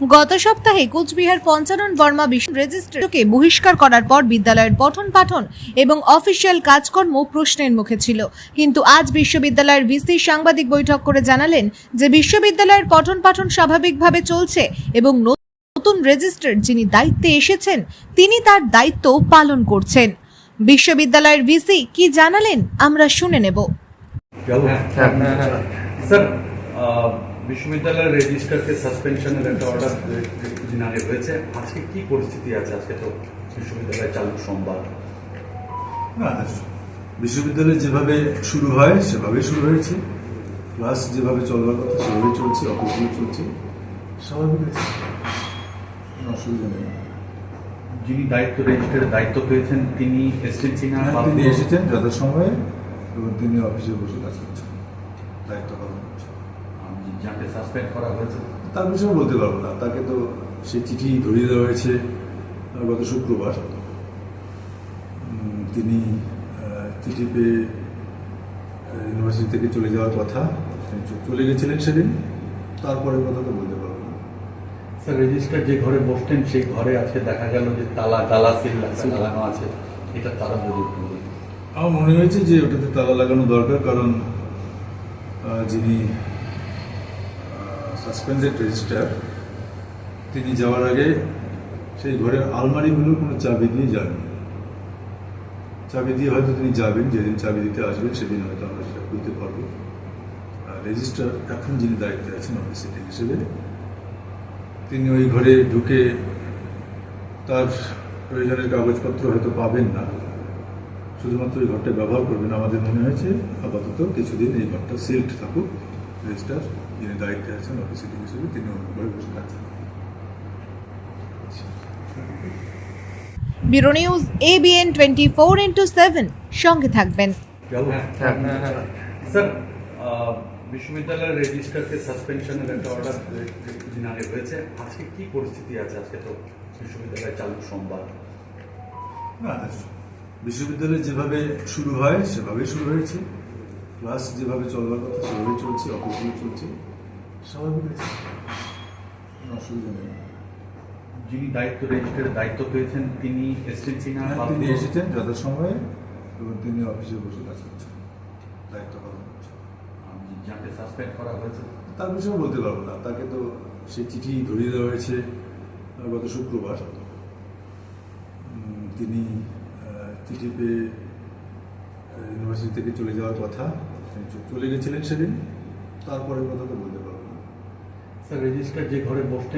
গত সপ্তাহে কোচবিহার পঞ্চানন বর্মা বিশ্ব রেজিস্ট্রেশনকে বহিষ্কার করার পর বিদ্যালয়ের পঠন পাঠন এবং অফিসিয়াল কাজকর্ম প্রশ্নের মুখে ছিল। কিন্তু আজ বিশ্ববিদ্যালয়ের ভিসি সাংবাদিক বৈঠক করে জানালেন যে বিশ্ববিদ্যালয়ের পঠন পাঠন স্বাভাবিকভাবে চলছে এবং নতুন রেজিস্ট্রার যিনি দায়িত্বে এসেছেন তিনি তার দায়িত্ব পালন করছেন। বিশ্ববিদ্যালয়ের ভিসি কি জানালেন আমরা শুনে নেব। হ্যাঁ, হ্যাঁ, হ্যাঁ। স্যার বিশ্ববিদ্যালয়ের রেজিস্টারকে সাসপেনশনের একটা অর্ডার কিছুদিন আগে হয়েছে আজকে কি পরিস্থিতি আছে? আজকে তো বিশ্ববিদ্যালয় চালু সোমবার। না বিশ্ববিদ্যালয়ে যেভাবে শুরু হয় সেভাবেই শুরু হয়েছে। ক্লাস যেভাবে চলবার কথা সেভাবেই চলছে অফিসগুলো চলছে স্বাভাবিক আছে। কোনো অসুবিধা নেই। যিনি দায়িত্ব রেজিস্টারের দায়িত্ব পেয়েছেন তিনি এসছেন চীনা হ্যাঁ, তিনি এসেছেন যথাসময়ে এবং তিনি অফিসে বসে কাজ করছেন দায়িত্ব পালন করছেন। যাকে সাসপেন্ড করা হয়েছে। তার বিষয়ে বলতে পারব না। তাকে তো সে চিঠি ধরিয়ে দেওয়া হয়েছে গত শুক্রবার। তিনি চিঠি পেয়ে ইউনিভার্সিটি থেকে চলে যাওয়ার কথা। তিনি চলে গেছিলেন সেদিন। তারপরে কথা তো বলতে পারব না। স্যার রেজিস্টার যে ঘরে বসতেন সেই ঘরে আজকে দেখা গেল যে তালা তালা সিল লাগানো আছে। এটা তারা যদি আমার মনে হয়েছে যে ওটাতে তালা লাগানো দরকার কারণ যিনি সাসপেন্ডেড রেজিস্টার তিনি যাওয়ার আগে সেই ঘরের আলমারিগুলো কোনো চাবি দিয়ে যাননি। চাবি দিয়ে হয়তো তিনি যাবেন, যেদিন চাবি দিতে আসবেন সেদিন হয়তো আমরা সেটা খুলতে পারব। আর রেজিস্টার এখন যিনি দায়িত্বে আছেন অফিসিটি হিসেবে, তিনি ওই ঘরে ঢুকে তার প্রয়োজনের কাগজপত্র হয়তো পাবেন না। শুধুমাত্র এই ঘরটা ব্যবহার করবেন, আমাদের মনে হয়েছে আপাতত কিছুদিন এই ঘরটা সিল্ড থাকুক। রেজিস্টার যিনি দায়িত্বে আছেন অফিসিটি হিসেবে তিনি অন্য ঘরে বসে কাজ করবেন bureau news ABN twenty four into seven সঙ্গে থাকবেন। স্যার বিশ্ববিদ্যালয়ের রেজিস্টারকে সাসপেনশনের একটা অর্ডার কিছুদিন আগে হয়েছে। আজকে কি পরিস্থিতি আছে? আজকে তো বিশ্ববিদ্যালয় চালু সোমবার। না বিশ্ববিদ্যালয়ে যেভাবে শুরু হয় সেভাবেই শুরু হয়েছে। ক্লাস যেভাবে চলবার কথা সেভাবেই চলছে অফিসগুলো চলছে। স্বাভাবিক আছে। কোনো অসুবিধা নেই। যিনি দায়িত্ব রেজিস্টারের দায়িত্ব পেয়েছেন তিনি এসছেন চীনা হ্যাঁ, তিনি এসেছেন যথাসময়ে এবং তিনি অফিসে বসে কাজ করছেন দায়িত্ব পালন করছেন। যাকে সাসপেন্ড করা হয়েছে। তার বিষয়ে বলতে পারব না। তাকে তো সে চিঠি ধরিয়ে দেওয়া হয়েছে গত শুক্রবার। তিনি চিঠি পেয়ে ইউনিভার্সিটি থেকে চলে যাওয়ার কথা। চলে গেছিলেন সেদিন। তারপরে কথা তো বলতে পারব না। স্যার রেজিস্টার যে ঘরে বসতেন